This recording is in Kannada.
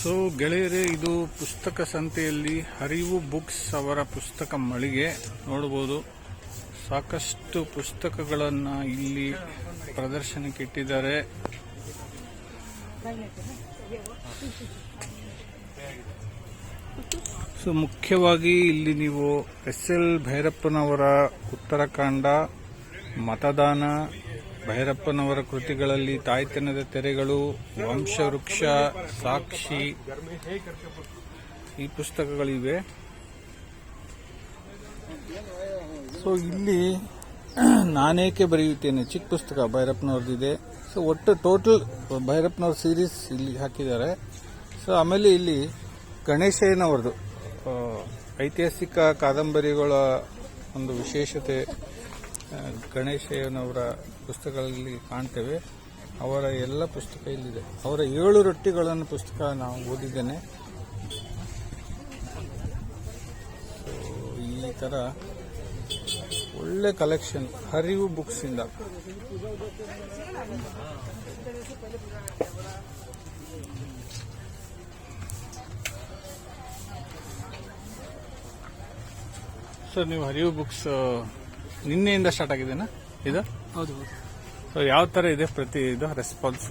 ಸೊ ಗೆಳೆಯರೇ, ಇದು ಪುಸ್ತಕ ಸಂತೆಯಲ್ಲಿ ಹರಿವು ಬುಕ್ಸ್ ಅವರ ಪುಸ್ತಕ ಮಳಿಗೆ. ನೋಡಬಹುದು, ಸಾಕಷ್ಟು ಪುಸ್ತಕಗಳನ್ನ ಇಲ್ಲಿ ಪ್ರದರ್ಶನಕ್ಕೆ ಇಟ್ಟಿದ್ದಾರೆ. ಸೊ ಮುಖ್ಯವಾಗಿ ಇಲ್ಲಿ ನೀವು ಎಸ್ ಎಲ್ ಭೈರಪ್ಪನವರ ಉತ್ತರಾಖಂಡ, ಮತದಾನ ಭೈರಪ್ಪನವರ ಕೃತಿಗಳಲ್ಲಿ ತಾಯ್ತನದ ತೆರೆಗಳು, ವಂಶವೃಕ್ಷ, ಸಾಕ್ಷಿ ಈ ಪುಸ್ತಕಗಳಿವೆ. ಸೊ ಇಲ್ಲಿ ನಾನೇಕೆ ಬರೆಯುತ್ತೇನೆ? ಚಿಕ್ಕ ಪುಸ್ತಕ ಭೈರಪ್ಪನವ್ರದ್ದಿದೆ. ಸೊ ಒಟ್ಟು ಟೋಟಲ್ ಭೈರಪ್ಪನವ್ರ ಸೀರೀಸ್ ಇಲ್ಲಿ ಹಾಕಿದ್ದಾರೆ. ಸೊ ಆಮೇಲೆ ಇಲ್ಲಿ ಗಣೇಶಯ್ಯನವ್ರದ್ದು. ಐತಿಹಾಸಿಕ ಕಾದಂಬರಿಗಳ ಒಂದು ವಿಶೇಷತೆ ಆ, ಗಣೇಶಯ್ಯನವರ ಪುಸ್ತಕಗಳಲ್ಲಿ ಕಾಣ್ತೇವೆ. ಅವರ ಎಲ್ಲ ಪುಸ್ತಕ ಇಲ್ಲಿದೆ. ಅವರ ಏಳು ರೊಟ್ಟಿಗಳನ್ನು ಪುಸ್ತಕ ನಾವು ಓದಿದ್ದೇನೆ. ಈ ಥರ ಒಳ್ಳೆ ಕಲೆಕ್ಷನ್ ಹರಿವು ಬುಕ್ಸಿಂದ ಸರ್ ನೀವು ಹರಿವು ಬುಕ್ಸ್ ನಿನ್ನೆಯಿಂದ ಸ್ಟಾರ್ಟ್ ಆಗಿದೆನಾ ಇದು? ಹೌದು ಸೊ ಯಾವ ತರ ಇದೆ ಪ್ರತಿ ಇದು ರೆಸ್ಪಾನ್ಸ್